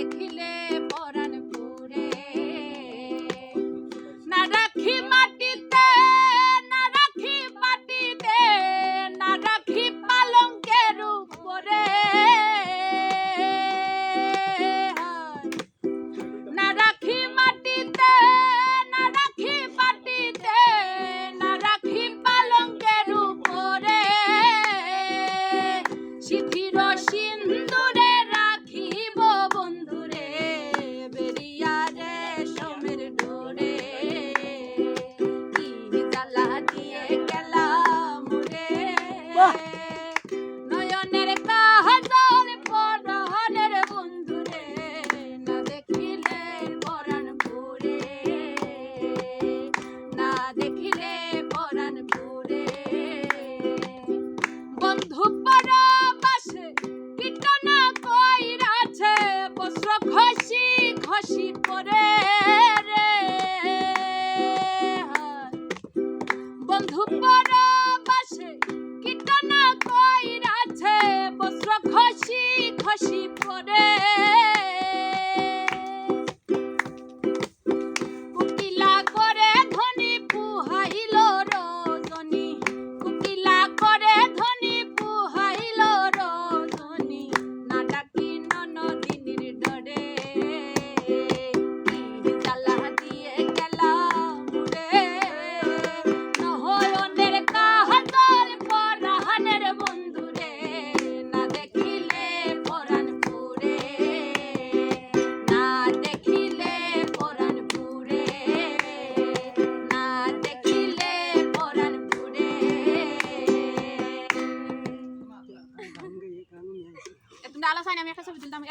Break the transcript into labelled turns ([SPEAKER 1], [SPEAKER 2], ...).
[SPEAKER 1] দেখিলে do পরে রে। বন্ধু পর বাসে কীটনা কইরাছে বস্ত্র খসি খসি পরে আলাস আমি একটা ছবি তুলতাম।